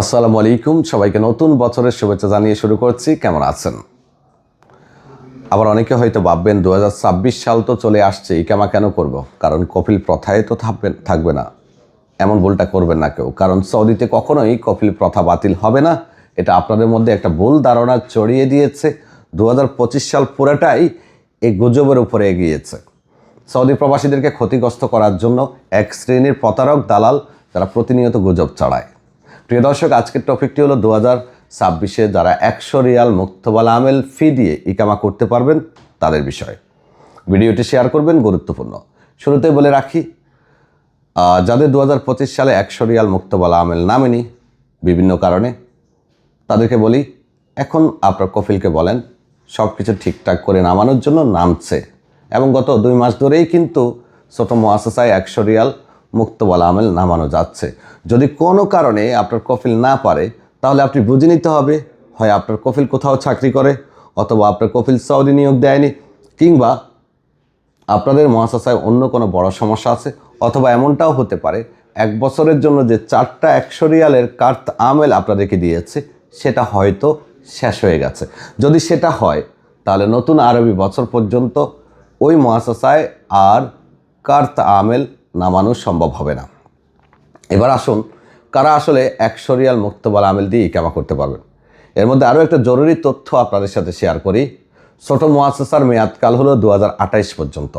আসসালামু আলাইকুম। সবাইকে নতুন বছরের শুভেচ্ছা জানিয়ে শুরু করছি। কেমন আছেন? আবার অনেকে হয়তো ভাববেন দু হাজার ছাব্বিশ সাল তো চলে আসছে ইকামা কেন করব। কারণ কপিল প্রথায় তো থাকবেন থাকবে না। এমন ভুলটা করবেন না কেউ। কারণ সৌদিতে কখনোই কপিল প্রথা বাতিল হবে না। এটা আপনাদের মধ্যে একটা ভুল ধারণা চড়িয়ে দিয়েছে। দু হাজার পঁচিশ সাল পুরোটাই এই গুজবের উপরে এগিয়েছে। সৌদি প্রবাসীদেরকে ক্ষতিগ্রস্ত করার জন্য এক শ্রেণির প্রতারক দালাল, যারা প্রতিনিয়ত গুজব চড়ায় প্রিয় দর্শক, আজকের টপিকটি হলো দু হাজার ছাব্বিশে যারা একশো রিয়াল মুক্তবালা আমেল ফি দিয়ে ইকামা করতে পারবেন তাদের বিষয়। ভিডিওটি শেয়ার করবেন গুরুত্বপূর্ণ। শুরুতেই বলে রাখি যাদের দু হাজার পঁচিশ সালে একশো রিয়াল মুক্তবাল আমেল নামেনি বিভিন্ন কারণে, তাদেরকে বলি, এখন আপনার কফিলকে বলেন সব কিছু ঠিকঠাক করে নামানোর জন্য নামছে। এবং গত দুই মাস ধরেই কিন্তু ছোটো মোয়াসাসায় একশো রিয়াল মুক্তবালা আমেল নামানো যাচ্ছে। যদি কোনো কারণে আপনার কফিল না পারে, তাহলে আপনি বুঝে নিতে হবে, হয় আপনার কফিল কোথাও চাকরি করে, অথবা আপনার কফিল সৌদি নিয়োগ দেয়নি, কিংবা আপনাদের মহাশাসায় অন্য কোনো বড় সমস্যা আছে, অথবা এমনটাও হতে পারে, এক বছরের জন্য যে চারটা একশো রিয়ালের কার্ত আমেল আপনাদেরকে দিয়েছে, সেটা হয়তো শেষ হয়ে গেছে। যদি সেটা হয়, তাহলে নতুন আরবি বছর পর্যন্ত ওই মহাশাসায় আর কার্ত আমেল নামানো সম্ভব হবে না। এবার আসুন, কারা আসলে একশো রিয়াল মুক্তবাল আমেল দিয়ে ইকামা করতে পারবেন? এর মধ্যে আরও একটা জরুরি তথ্য আপনাদের সাথে শেয়ার করি। ছোট মোয়াসেসার মেয়াদকাল হলো দু পর্যন্ত।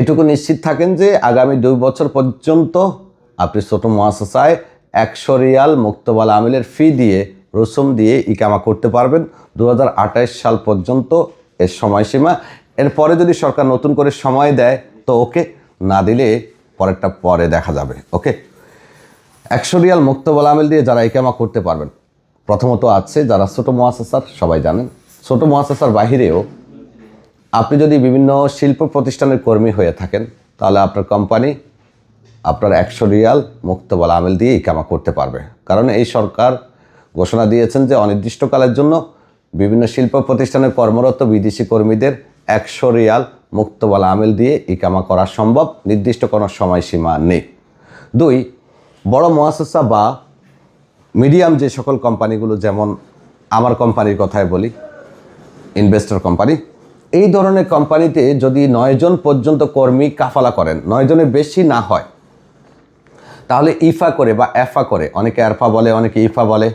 এটুকু নিশ্চিত থাকেন যে আগামী দুই বছর পর্যন্ত আপনি ছোট মোয়াসেসায় একশো রিয়াল মুক্তবাল আমেলের ফি দিয়ে রসুম দিয়ে ইকামা করতে পারবেন। দু হাজার আঠাশ সাল পর্যন্ত এর সময়সীমা। এরপরে যদি সরকার নতুন করে সময় দেয়, তো ওকে না দিলে পরেরটা পরে দেখা যাবে ওকে একশো রিয়াল মুক্তবল আমেল দিয়ে যারা ইকামা করতে পারবেন, প্রথমত আছে যারা ছোটো মহাশাসার সবাই জানেন। ছোটো মহাশাসার বাহিরেও আপনি যদি বিভিন্ন শিল্প প্রতিষ্ঠানের কর্মী হয়ে থাকেন, তাহলে আপনার কোম্পানি আপনার একশো রিয়াল মুক্তবল আমেল দিয়ে ইকামা করতে পারবে। কারণ এই সরকার ঘোষণা দিয়েছেন যে অনির্দিষ্টকালের জন্য বিভিন্ন শিল্প প্রতিষ্ঠানের কর্মরত বিদেশি কর্মীদের একশো রিয়াল মুক্তবল আমেল দিয়ে ইকামা করা সম্ভব, নির্দিষ্ট কোনো সময়সীমা নেই। দুই, বড় মহাশাসা বা মিডিয়াম যে সকল কোম্পানিগুলো, যেমন আমার কোম্পানির কথায় বলি, ইনভেস্টর কোম্পানি, এই ধরনের কোম্পানিতে যদি নয়জন পর্যন্ত কর্মী কাফালা করেন নয়জনের বেশি না হয়, তাহলে ইফা করে বা এফা করে, অনেকে এরফা বলে, অনেকে ইফা বলে,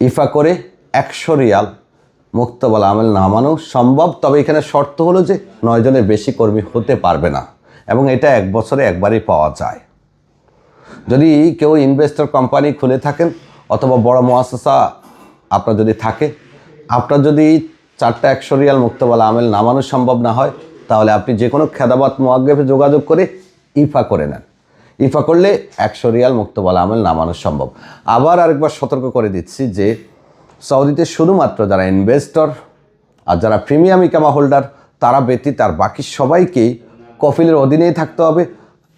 ইফা করে একশো রিয়াল মুক্তবল আমেল নামানো সম্ভব, তবে এখানে শর্ত হলো যে নয়জনের বেশি কর্মী হতে পারবে না, এবং এটা এক বছরে একবারই পাওয়া যায়। যদি কেউ ইনভেস্টর কোম্পানি খুলে থাকেন, অথবা বড় মহাশাসা আপনার যদি থাকে, আপনার যদি চারটা একশো রিয়াল মুক্তবালা আমেল নামানো সম্ভব না হয়, তাহলে আপনি যে কোনো খেদাবাত মোয়াগ্রেফে যোগাযোগ করে ইফা করে নেন। ইফা করলে একশো রিয়াল মুক্তবালা আমেল নামানো সম্ভব। আবার আরেকবার সতর্ক করে দিচ্ছি যে সৌদিতে শুধুমাত্র যারা ইনভেস্টর আর যারা প্রিমিয়াম ইকামা হোল্ডার তারা ব্যতীত আর বাকি সবাইকেই কফিলের অধীনেই থাকতে হবে।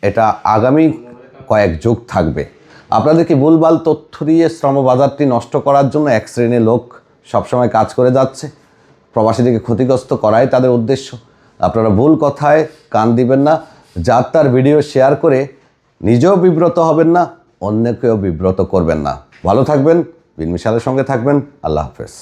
এটা আগামী কয়েক যুগ থাকবে। আপনাদেরকে ভুলভাল তথ্য দিয়ে শ্রমবাজারটি নষ্ট করার জন্য এক শ্রেণির লোক সবসময় কাজ করে যাচ্ছে। প্রবাসীদেরকে ক্ষতিগ্রস্ত করাই তাদের উদ্দেশ্য। আপনারা ভুল কথায় কান দিবেন না। যার তার ভিডিও শেয়ার করে নিজেও বিব্রত হবেন না, অন্যকেও বিব্রত করবেন না। ভালো থাকবেন। বিন মিশালের সঙ্গে থাকবেন। আল্লাহ হাফেজ।